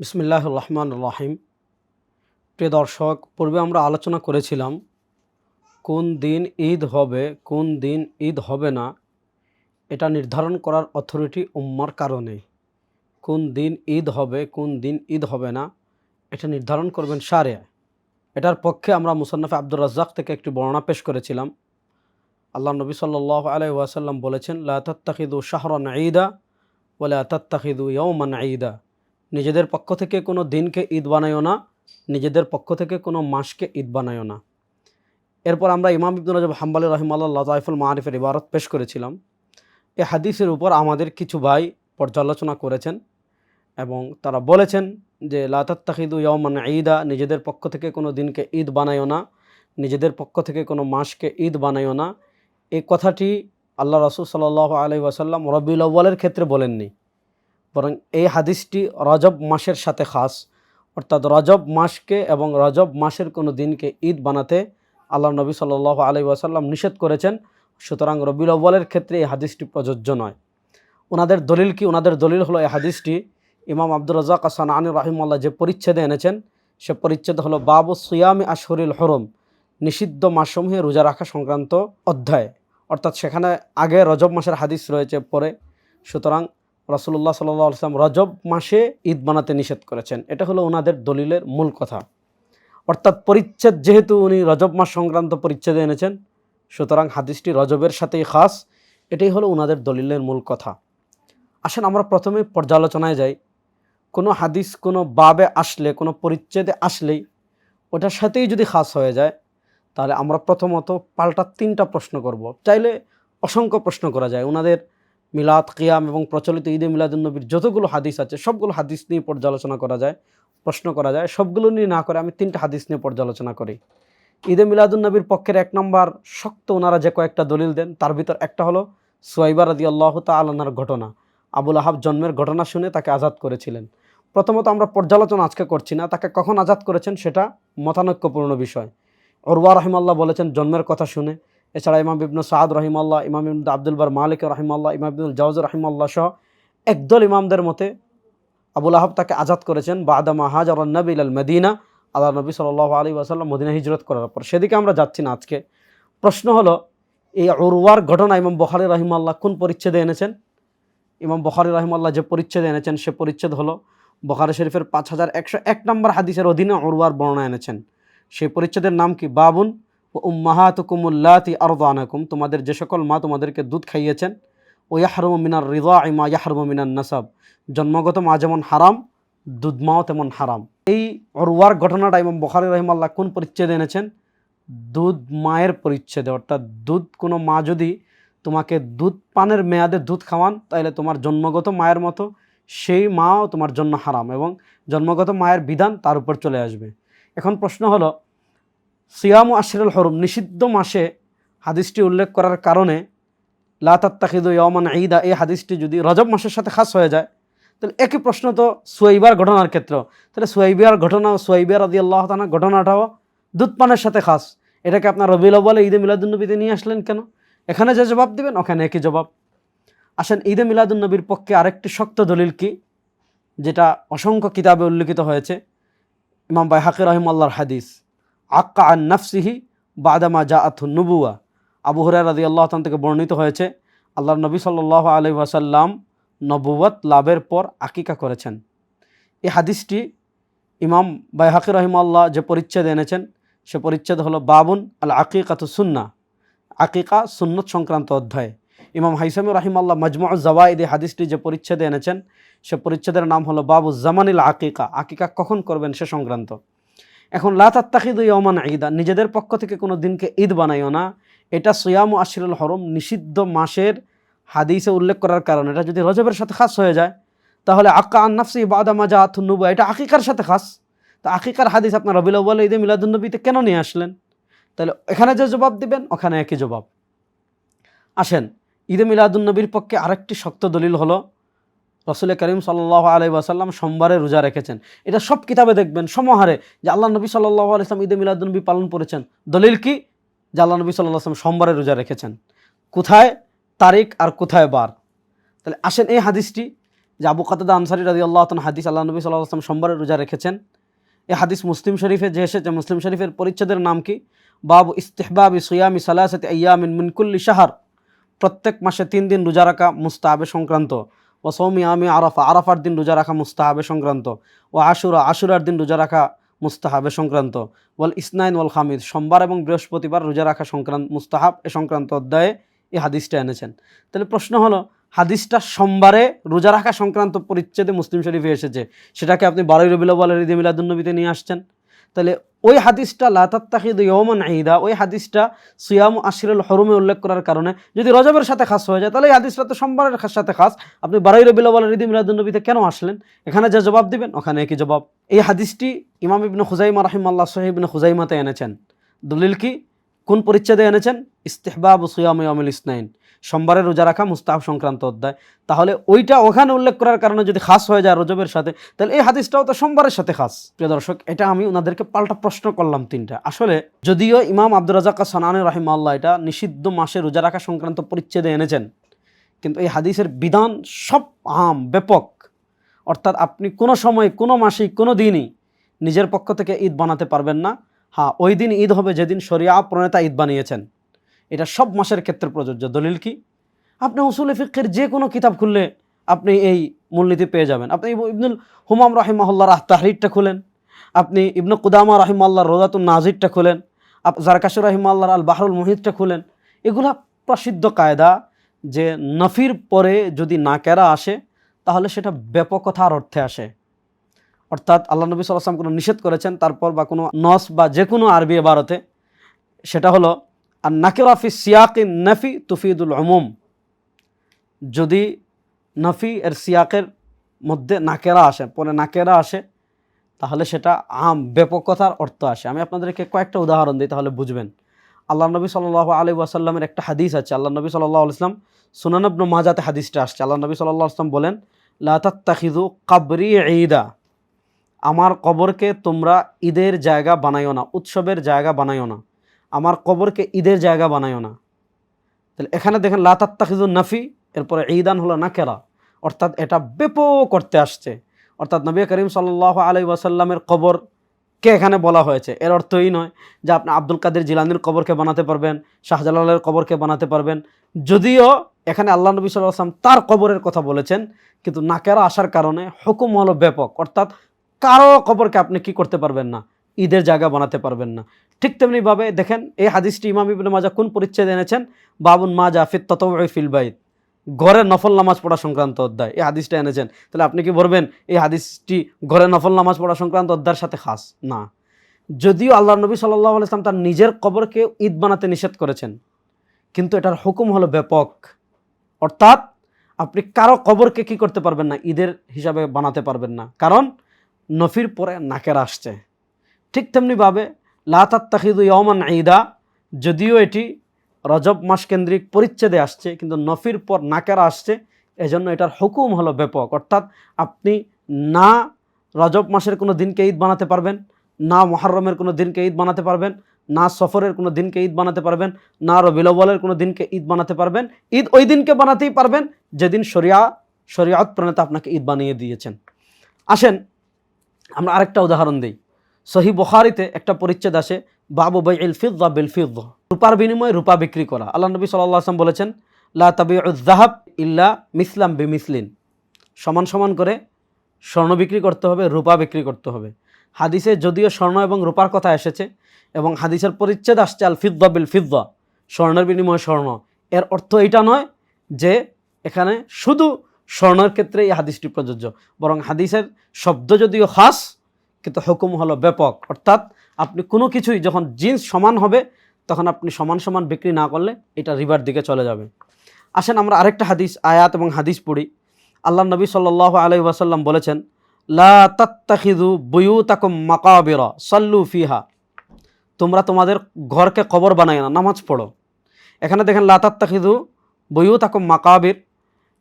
বিসমিল্লাহ রহমান রহিম প্রিয় দর্শক, পূর্বে আমরা আলোচনা করেছিলাম, কোন দিন ঈদ হবে, কোন দিন ঈদ হবে না, এটা নির্ধারণ করার অথরিটি উম্মার কারণে। কোন দিন ঈদ হবে, কোন দিন ঈদ হবে না, এটা নির্ধারণ করবেন সারে। এটার পক্ষে আমরা মুসান্নফে আব্দুর রাজ্জাক থেকে একটি বর্ণনা পেশ করেছিলাম। আল্লাহ নবী সাল্লাহ আলাই ওয়াসাল্লাম বলেছেন, লা তাত্তাখিদু শাহরান ঈদা বলে তাত্তাখিদু ইয়ৌমান ঈদা। নিজেদের পক্ষ থেকে কোনো দিনকে ঈদ বানায়ও না, নিজেদের পক্ষ থেকে কোনো মাসকে ঈদ বানায়ও না। এরপর আমরা ইমাম ইবনুল রাজব হাম্বালি রহিমাল্লাহ তাইফুল মারিফের ইবারত পেশ করেছিলাম। এ হাদিসের উপর আমাদের কিছু ভাই পর্যালোচনা করেছেন এবং তারা বলেছেন যে লাতাত্তাখিদু ইয়মান ঈদা, নিজেদের পক্ষ থেকে কোনো দিনকে ঈদ বানায়ও না, নিজেদের পক্ষ থেকে কোনো মাসকে ঈদ বানায়ও না। এই কথাটি আল্লাহ রসুল সাল্লাহ আলি ওয়াসাল্লাম রবিউল আউ্বালের ক্ষেত্রে বলেননি। বরং এই হাদিসটি রজব মাসের সাথে খাস। অর্থাৎ রজব মাসকে এবং রজব মাসের কোনো দিনকে ঈদ বানাতে আল্লাহ নবী সাল আলি ওয়াসাল্লাম নিষেধ করেছেন। সুতরাং রবিউল আউ্বালের ক্ষেত্রে এই হাদিসটি প্রযোজ্য নয়। ওনাদের দলিল কি? ওনাদের দলিল হলো এই হাদিসটি ইমাম আব্দুর রাজাক আসান আনী রাহিমাল্লাহ যে পরিচ্ছেদে এনেছেন, সে পরিচ্ছেদ হলো বাবু সুয়ামি আশহরিল হরম, নিষিদ্ধ মাসসমূহে রোজা রাখা সংক্রান্ত অধ্যায়। অর্থাৎ সেখানে আগে রজব মাসের হাদিস রয়েছে, পরে। সুতরাং রসুল্লাহ সাল্লাহ আসলাম রজব মাসে ঈদ বানাতে নিষেধ করেছেন। এটা হলো ওনাদের দলিলের মূল কথা। অর্থাৎ পরিচ্ছেদ, যেহেতু উনি রজব মাস সংক্রান্ত পরিচ্ছেদে এনেছেন, সুতরাং হাদিসটি রজবের সাথেই খাস। এটাই হলো ওনাদের দলিলের মূল কথা। আসেন আমরা প্রথমে পর্যালোচনায় যাই। কোনো হাদিস, কোনো বাবে আসলে, কোনো পরিচ্ছেদে আসলেই ওটার সাথেই যদি খাস হয়ে যায়, তাহলে আমরা প্রথমত পাল্টা তিনটা প্রশ্ন করব। চাইলে অসংখ্য প্রশ্ন করা যায়। ওনাদের মিলাদ, কিয়াম এবং প্রচলিত ঈদে মিলাদুলনবীর যতগুলো হাদিস আছে, সবগুলো হাদিস নিয়ে পর্যালোচনা করা যায়, প্রশ্ন করা যায়। সবগুলো নিয়ে না করে আমি তিনটা হাদিস নিয়ে পর্যালোচনা করি। ঈদে মিলাদুলনবীর পক্ষের এক নম্বর শক্ত ওনারা যে কয়েকটা দলিল দেন, তার ভিতর একটা হলো সোয়াইবার আদি আল্লাহ তালার ঘটনা। আবুল আহাব জন্মের ঘটনা শুনে তাকে আজাদ করেছিলেন। প্রথমত আমরা পর্যালোচনা আজকে করছি না, তাকে কখন আজাদ করেছেন সেটা মতানৈক্যপূর্ণ বিষয়। অরওয়া রহিমাল্লাহ বলেছেন, জন্মের কথা শুনে। এছাড়া ইমাম ইবনু সাদ রহিমাল্লাহ, ইমাম ইবন আব্দুল বার মালিক রহিমাল্লাহ, ইমাম ইবনুল জাউজ রহিমাল্লাহ সহ একদল ইমামদের মতে আবুল আহাব তাকে আজাদ করেছেন, বাদামা হাজ নবী আল মদিনা আল্লাহ নবী সাল আলী ওয়াসাল্লাম মদিনা হিজরত করার পর। সেদিকে আমরা যাচ্ছি না আজকে। প্রশ্ন হলো, এই অরুয়ার ঘটনা ইমাম বখারি রহিমাল্লাহ কোন পরিচ্ছেদে এনেছেন? ইমাম বখারি রহিমাল্লাহ যে পরিচ্ছেদে এনেছেন, সে পরিচ্ছেদ হলো বখারি শরীফের পাঁচ হাজার একশো এক নম্বর হাদিসের অধীনে অরুয়ার বর্ণনা এনেছেন। সেই পরিচ্ছেদের নাম কি? বাবুন ও উম্মাহাতুকুমুল্লাতি আরদানাকুম, তোমাদের যে সকল মা তোমাদেরকে দুধ খাইয়েছেন ও ইয়াহরম মিনার রিদা ইমা ইয়াহরম মিনার নাসাব। জন্মগত মা যেমন হারাম, দুধ মাও তেমন হারাম। এই অরুয়ার ঘটনাটা ইমাম বখারি রহিমাল্লাহ কোন পরিচ্ছেদে এনেছেন? দুধ মায়ের পরিচ্ছেদে, অর্থাৎ দুধ কোনো মা যদি তোমাকে দুধ পানের মেয়াদে দুধ খাওয়ান তাহলে তোমার জন্মগত মায়ের মতো সেই মাও তোমার জন্য হারাম এবং জন্মগত মায়ের বিধান তার উপর চলে আসবে। এখন প্রশ্ন হলো সিয়াম আশিরুল হরম, নিষিদ্ধ মাসে হাদিসটি উল্লেখ করার কারণে লাতাত্তাখিদ ইয়মান ঈদা, এই হাদিসটি যদি রজব মাসের সাথে খাস হয়ে যায়, তাহলে একই প্রশ্ন তো সুয়াইবার ঘটনার ক্ষেত্র। তাহলে সুয়াইবিয়ার ঘটনা সুয়াইবিয়ার আদি আল্লাহ তানা ঘটনাটাও দুধ পানের সাথে খাস। এটাকে আপনার রবিউল বলে ঈদে মিলাদুলনবীতে নিয়ে আসলেন কেন? এখানে যে জবাব দিবেন, ওখানে একই জবাব। আসেন, ঈদে মিলাদুলনবীর পক্ষে আরেকটি শক্ত দলিল কি? যেটা অসংখ্য কিতাবে উল্লিখিত হয়েছে। ইমাম বাই হাকির রহিমাল্লাহর হাদিস। আক্কা আন নাফসিহি বাদামা জা আথু নুবুয়া আবু হরার রাজি আল্লাহ তান থেকে বর্ণিত হয়েছে আল্লাহ নবী সাল্লাহ আলি ওয়াসাল্লাম নবুয়ত লাভের পর আকিকা করেছেন। এই হাদিসটি ইমাম বাইহাকি রহিমাল্লাহ যে পরিচ্ছেদ এনেছেন, সে পরিচ্ছেদ হলো বাবুন আল আকিকাত সুন্না, আকিকা সুন্নত সংক্রান্ত অধ্যায়। ইমাম হাইসামি রহিমাল্লাহ মজমু জওয়াইদ এই হাদিসটি যে পরিচ্ছেদে এনেছেন, সে পরিচ্ছেদের নাম হলো বাবু জামানিল আকিকা। আকিকা কখন করবেন সে সংক্রান্ত। এখন লাতাত্তাকিদ ইয়মান ঈদা নিজেদের পক্ষ থেকে কোনো দিনকে ঈদ বানাইও না। এটা সোয়াম আশিরুল হরম, নিষিদ্ধ মাসের হাদিসে উল্লেখ করার কারণে। এটা যদি রজবের সাথে খাস হয়ে যায়, তাহলে আক্কা আন্নাফসি বাদা মাজা আথুন্নবু এটা আকিকার সাথে খাস। তো আকিকার হাদিস আপনার রবিল বলে ঈদে মিলাদুন্নবীতে কেন নিয়ে আসলেন? তাহলে এখানে যে জবাব দিবেন, ওখানে একই জবাব। আসেন, ঈদে মিলাদুন্নবীর পক্ষে আরেকটি শক্ত দলিল হলো রসুল করিম সাল্লাহ আলাই আসাল্লাম সোমবারে রোজা রেখেছেন। এটা সব কিতাবে দেখবেন, সমাহারে যে আল্লাহ নবী সাল্লাহ আলাইসলাম ঈদে মিলাদুলনবী পালন করেছেন। দলিল কি? যে আল্লাহ নবী সাল্লাহ আসলাম সোমবারে রোজা রেখেছেন। কোথায়? তারিখ আর কোথায় বার? তাহলে আসেন এই হাদিসটি, যে আবু কাতাদা আনসারি রাজি আল্লাহ হাদিস আল্লাহ নবী সাল্লাহ আসলাম সোমবারের রোজা রেখেছেন। এই হাদিস মুসলিম শরীফে যে এসেছে মুসলিম শরীফের পরিচ্ছেদের নাম কি? বাবু ইস্তেহবাবি সুয়ামি সালাসতি ইয়ামিন মিনকুল্লি শাহার। প্রত্যেক মাসে তিন দিন রোজা রাখা মুস্তাহাবে সংক্রান্ত। ও সৌমি আমি আরাফা, আরাফার দিন রোজা রাখা মুস্তাহাবে সংক্রান্ত। ও আশুরা, আশুরার দিন রোজা রাখা মুস্তাহাবে সংক্রান্ত। ওয়াল ইসনাইন ওয়াল খামিদ, সোমবার এবং বৃহস্পতিবার রোজা রাখা সংক্রান্ত, মুস্তাহাব এ সংক্রান্ত অধ্যায়ে এই হাদিসটা এনেছেন। তাহলে প্রশ্ন হলো, হাদিসটা সোমবারে রোজা রাখা সংক্রান্ত পরিচ্ছেদে মুসলিম শরীফে এসেছে, সেটাকে আপনি বারোই বলের ঈদে মিলাদুন্নবীতে নিয়ে আসছেন? তাহলে ওই হাদিসটা লাতাত্তাহিদ ইয়মান ঈদা, ওই হাদিসটা সিয়াম আশিরুল হরমে উল্লেখ করার কারণে যদি রজবের সাথে খাস হয়ে যায়, তাহলে এই হাদিসটা তো সোমবারের সাথে খাস। আপনি বারোই রবিল বলের ঈদে মিলাদুন্নবীতে কেন আসলেন? এখানে যা জবাব দিবেন, ওখানে একই জবাব। এই হাদিসটি ইমাম ইবনে খুজাইমা রাহিমাল্লাহ সাহেব খুজাইমাতে এনেছেন। দলিল কি? কোন পরিচ্ছেদে এনেছেন? ইস্তেহবাব সুয়াম ইয়ামুল ইসনাইন। সোমবারে রোজা রাখা মুস্তাহাব সংক্রান্ত অধ্যায়। তাহলে ওইটা ওখানে উল্লেখ করার কারণে যদি খাস হয়ে যায় রজবের সাথে, তাহলে এই হাদিসটাও তো সোমবারের সাথে খাস। প্রিয় দর্শক, এটা আমি ওনাদেরকে পাল্টা প্রশ্ন করলাম তিনটা। আসলে যদিও ইমাম আব্দুর রাজাক সানানি রাহিমাল্লাহ এটা নিষিদ্ধ মাসে রোজা রাখা সংক্রান্ত পরিচ্ছেদে এনেছেন, কিন্তু এই হাদিসের বিধান সব আম, ব্যাপক। অর্থাৎ আপনি কোনো সময়, কোনো মাসেই, কোনো দিনই নিজের পক্ষ থেকে ঈদ বানাতে পারবেন না। হ্যাঁ ওই দিন ঈদ হবে যেদিন শরিয়া প্রণেতা ঈদ বানিয়েছেন। এটা সব মাসের ক্ষেত্রে প্রযোজ্য। দলিল কি? আপনি উসুল ফিকের যে কোনো কিতাব খুললে আপনি এই মূলনীতি পেয়ে যাবেন। আপনি ইব- ইবনুল হুমাম রাহিমাহুল্লাহ রাহ তাহরিরটা খুলেন। আপনি ইবনু কুদামা রাহিমাল্লাহ রোজাতুল নাজিরটা খুলেন। আপ জারকাশুর রাহিমাল্লাহ আল বাহরুল মুহিদটা খুলেন। এগুলা প্রসিদ্ধ কায়দা যে নফির পরে যদি নাকেরা আসে, তাহলে সেটা ব্যাপকতার অর্থে আসে। অর্থাৎ আল্লাহ নবী সাল্লাম কোনো নিষেধ করেছেন, তারপর বা কোনো নস বা যে কোনো আরবি এবারতে, সেটা হলো আর নাকেরাফি সিয়াকি নফি তুফিদুল অমুম যদি নফি এর সিয়াকের মধ্যে নাকেরা আসে, পরে নাকেরা আসে, তাহলে সেটা আম ব্যাপকতার অর্থ আসে। আমি আপনাদেরকে কয়েকটা উদাহরণ দিই, তাহলে বুঝবেন। আল্লাহ নবী সাল আলী ওয়াসাল্লামের একটা হাদিস আছে। আল্লাহ নবী সাল্লাহ ইসলাম সুনানবন মাজাতে হাদিসটা আসছে। আল্লাহ নবী সাল্লাহ আসলাম বলেন লাতাত্তাখিদু কাবরি ঈদা। আমার কবরকে তোমরা ঈদের জায়গা বানাইও না, উৎসবের জায়গা বানাইও না। আমার কবরকে ঈদের জায়গা বানাইও না। তাহলে এখানে দেখেন লাতাত্তাখিদু নাফি, এরপরে ঈদান হলো নাকেরা। অর্থাৎ এটা ব্যাপক করতে আসছে। অর্থাৎ নবী করিম সাল্লাহ আলাই ওয়াসাল্লামের কবর কে এখানে বলা হয়েছে? এর অর্থ এই নয় যে আপনি আব্দুল কাদের জিলানির কবরকে বানাতে পারবেন, শাহজালালের কবরকে বানাতে পারবেন। যদিও এখানে আল্লাহ নবী সাল্লাহ আসলাম তার কবরের কথা বলেছেন, কিন্তু নাকেরা আসার কারণে হুকুম হলো ব্যাপক অর্থাৎ কারও কবরকে আপনি কি করতে পারবেন না? ঈদের জায়গা বানাতে পারবেন না। ঠিক তেমনিভাবে দেখেন, এই হাদিসটি ইমাম ইবনে মাজা কোন পরিচ্ছেদ এনেছেন? বাবুন মাজা ফিত তত ফিল বাইত। ঘরে নফল নামাজ পড়া সংক্রান্ত অধ্যায়, এই হাদিসটা এনেছেন। তাহলে আপনি কি বলবেন, এই হাদিসটি ঘরে নফল নামাজ পড়া সংক্রান্ত অধ্যায়ের সাথে খাস? না। যদিও আল্লাহ নবী সাল্লাহ আলাইসলাম তার নিজের কবরকে ঈদ বানাতে নিষেধ করেছেন, কিন্তু এটার হুকুম হলো ব্যাপক। অর্থাৎ আপনি কারও কবরকে কি করতে পারবেন না, ঈদের হিসাবে বানাতে পারবেন না। কারণ নফির পরে নাকের আসছে। ঠিক তেমনিভাবে লাতাত্তাহিদু ইয়মান ঈদা, যদিও এটি রজব মাস কেন্দ্রিক পরিচ্ছেদে আসছে, কিন্তু নফির পর নাকেরা আসছে, এজন্য এটার হুকুম হলো ব্যাপক। অর্থাৎ আপনি না রজব মাসের কোনো দিনকে ঈদ বানাতে পারবেন, না মহরমের কোনো দিনকে ঈদ বানাতে পারবেন, না সফরের কোনো দিনকে ঈদ বানাতে পারবেন, না রবিলবলের কোনো দিনকে ঈদ বানাতে পারবেন, ঈদ ওই দিনকে বানাতেই পারবেন যেদিন শরিয়া, শরিয়াত প্রণেতা আপনাকে ঈদ বানিয়ে দিয়েছেন। আসেন, আমরা আরেকটা উদাহরণ দিই। সহি বখারিতে একটা পরিচ্ছেদ আসে বাবু বাই ইল ফিদ্দা বিল ফিদ্দা। রূপার বিনিময়ে রূপা বিক্রি করা। আল্লাহ নবী সাল্লাহ আসলাম বলেছেন, লা তাবি জাহাব ইল্লা মিসলাম বি মিসলিন সমান সমান করে স্বর্ণ বিক্রি করতে হবে, রূপা বিক্রি করতে হবে। হাদিসে যদিও স্বর্ণ এবং রূপার কথা এসেছে এবং হাদিসের পরিচ্ছেদ আসছে, আল ফিদ্দা বিল ফিদ্দা। স্বর্ণের বিনিময়ে স্বর্ণ। এর অর্থ এটা নয় যে এখানে শুধু স্বর্ণের ক্ষেত্রে এই হাদিসটি প্রযোজ্য, বরং হাদিসের শব্দ যদিও খাস কিন্তু হুকুম হলো ব্যাপক। অর্থাৎ আপনি কোনো কিছুই যখন জিন্স সমান হবে, তখন আপনি সমান সমান বিক্রি না করলে এটা রিভার দিকে চলে যাবে। আসেন আমরা আরেকটা হাদিস, আয়াত এবং হাদিস পড়ি। আল্লাহ নবী সাল্লাহ আলহি ওয়াসাল্লাম বলেছেন, লা তাত্তাখিদু বুয়ুতাকুম মাকাবিরা, সাল্লু ফিহা। তোমরা তোমাদের ঘরকে কবর বানায় না, নামাজ পড়ো। এখানে দেখেন, লা তাত্তাখিদু বুয়ুতাকুম মাকাবির।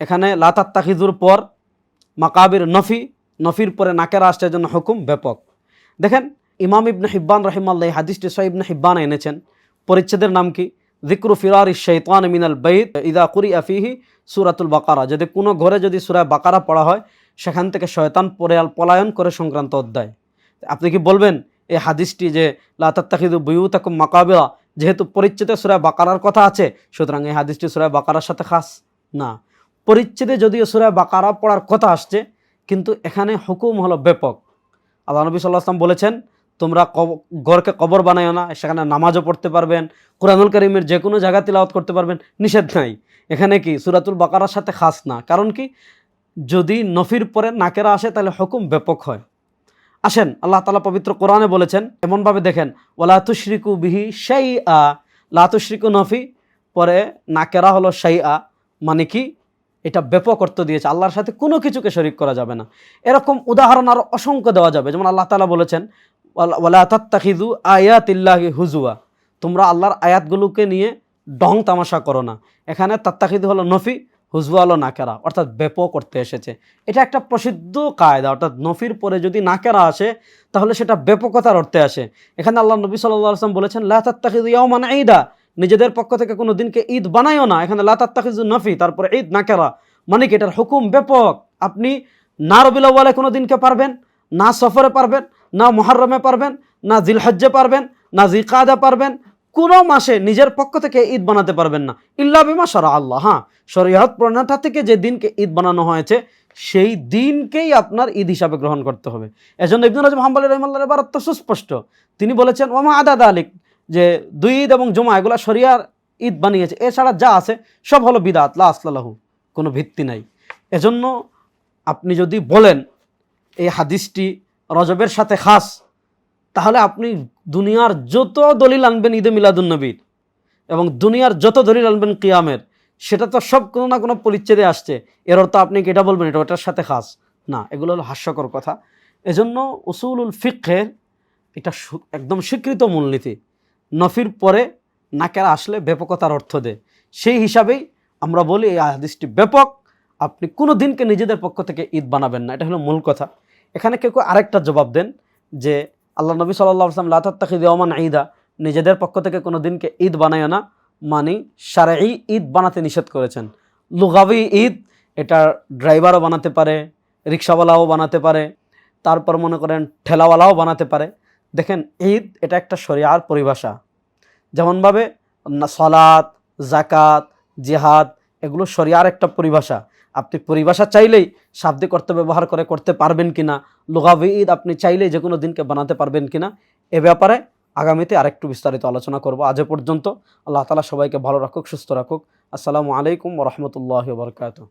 এখানে লাতাত্তাখিদুর পর মাকাবির নফি। নফির পরে নাকেরা আসছে জন্য হুকুম ব্যাপক। দেখেন, ইমাম ইবনে হিব্বান রহিমাল্লাহ হাদিসটি সহ ইবনে হিব্বান এনেছেন। পরিচ্ছেদের নাম কি? জিক্রু ফিরার শৈতান মিনাল বঈদ ইদা কুরি আফিহি সুরাতুল বাকারা। যদি কোনো ঘরে যদি সুরায় বাকারা পড়া হয়, সেখান থেকে শয়তান পলায়ন করে সংক্রান্ত অধ্যায়। আপনি কি বলবেন, এই হাদিসটি যে লাতাত্তাখিদু বুয়ুতাকুম মাকাবিলা যেহেতু পরিচ্ছেদে সুরায় বাকারার কথা আছে, সুতরাং এই হাদিসটি সুরায় বাকারার সাথে খাস না। পরিচ্ছেদে যদিও সুরায় বাকারা পড়ার কথা আসছে কিন্তু এখানে হুকুম হলো ব্যাপক। আল্লাহ নবী সাল্লাহ আসলাম বলেছেন, তোমরা ঘরকে কবর বানাইও না, সেখানে নামাজও পড়তে পারবেন, কোরআনুল করিমের যে কোনো জায়গা তিলাওয়াত করতে পারবেন, নিষেধ নাই। এখানে কি সুরাতুল বাকারার সাথে খাস না? কারণ কি, যদি নফির পরে নাকেরা আসে, তাহলে হুকুম ব্যাপক হয়। আসেন, আল্লাহ তালা পবিত্র কোরআনে বলেছেন, এমনভাবে দেখেন ওলা তুশরিকু বিহি সেই আ লাতুশরিকু নফি পরে নাকেরা হলো সেই আ মানে কি এটা ব্যাপক অর্থ দিয়েছে। আল্লাহর সাথে কোনো কিছুকে শরিক করা যাবে না। এরকম উদাহরণ আরও অসংখ্য দেওয়া যাবে। যেমন আল্লাহ তালা বলেছেন, ওয়ালা তাত্তাখিদু আয়াতিল্লাহি হুজুয়া। তোমরা আল্লাহর আয়াতগুলোকে নিয়ে ডং তামাশা করো না। এখানে তাত্তাখিদু হলো নফি, হুজুয়া হলো নাকেরা। অর্থাৎ ব্যাপক করতে এসেছে। এটা একটা প্রসিদ্ধ কায়দা। অর্থাৎ নফির পরে যদি নাকেরা আসে, তাহলে সেটা ব্যাপকতার অর্থে আসে। এখানে আল্লাহ নবী সাল্লাহ আসলাম বলেছেন, লা তাত্তাখিদু ইয়াওমান ঈদা। নিজেদের পক্ষ থেকে কোনো দিনকে ঈদ বানায়ও না। এখানে লা তাত্তাখিজু নফি, তারপরে ঈদ নাকেরা। মানে কি এটার হুকুম ব্যাপক। আপনি না রবিল আউ্বালে কোনো দিনকে পারবেন, না সফরে পারবেন, না মহরমে পারবেন, না জিলহজ্জে পারবেন, না জিকাদা পারবেন, কোনো মাসে নিজের পক্ষ থেকে ঈদ বানাতে পারবেন না। ইল্লা বিমা সারা আল্লাহ। হ্যাঁ শরীয়ত প্রণাতা থেকে যে দিনকে ঈদ বানানো হয়েছে, সেই দিনকেই আপনার ঈদ হিসাবে গ্রহণ করতে হবে। এজন্য ইবনুল রাজম হাম্বাল রহমাল্লাহ এবার তো সুস্পষ্ট। তিনি বলেছেন ওমা আদাদ আলিক? যে দুই ঈদ এবং জমা, এগুলা শরিয়ার ঈদ বানিয়েছে। এছাড়া যা আছে, সব হলো বিদাত, লা আসলাহু কোনো ভিত্তি নাই। এজন্য আপনি যদি বলেন এই হাদিসটি রজবের সাথে খাস, তাহলে আপনি দুনিয়ার যত দলিল আনবেন ঈদে মিলাদুন্নবীর এবং দুনিয়ার যত দলিল আনবেন কিয়ামের, সেটা তো সব কোনো না কোনো পরিচ্ছেদে আসছে। এর অর্থ আপনি কি এটা বলবেন, এটা ওটার সাথে খাস? না, এগুলো হলো হাস্যকর কথা। এজন্য উসুলুল ফিকের এটা একদম স্বীকৃত মূলনীতি। নফির পরে নাকেরা আসলে ব্যাপকতার অর্থ দেয়। সেই হিসাবেই আমরা বলি এই হাদিসটি ব্যাপক। আপনি কোনো দিনকে নিজেদের পক্ষ থেকে ঈদ বানাবেন না, এটা হলো মূল কথা। এখানে কেউ কেউ আরেকটা জবাব দেন যে, আল্লাহ নবী সাল্লাহ আসলাম লাতাত্তাকি দেওয়ামান ঈদা নিজেদের পক্ষ থেকে কোনো দিনকে ঈদ বানায় না মানে সারাই ঈদ বানাতে নিষেধ করেছেন। লুগাবি ঈদ, এটা ড্রাইভারও বানাতে পারে, রিক্সাওয়ালাও বানাতে পারে, তারপর মনে করেন ঠেলাওয়ালাও বানাতে পারে। দেখেন, ঈদ এটা একটা শরিয়ার পরিভাষা। যেমনভাবে না- সলাত জাকাত জিহাদ, এগুলো শরিয়ার একটা পরিভাষা। আপনি পরিভাষা চাইলেই শাব্দিক অর্থ ব্যবহার করে করতে পারবেন কিনা, লুগাবি ঈদ আপনি চাইলেই যে কোনো দিনকে বানাতে পারবেন কিনা, এ ব্যাপারে আগামীতে আরেকটু বিস্তারিত আলোচনা করব। আজ পর্যন্ত আল্লাহ তালা সবাইকে ভালো রাখুক, সুস্থ রাখুক। আসসালামু আলাইকুম রহমতুল্লাহ বরকাত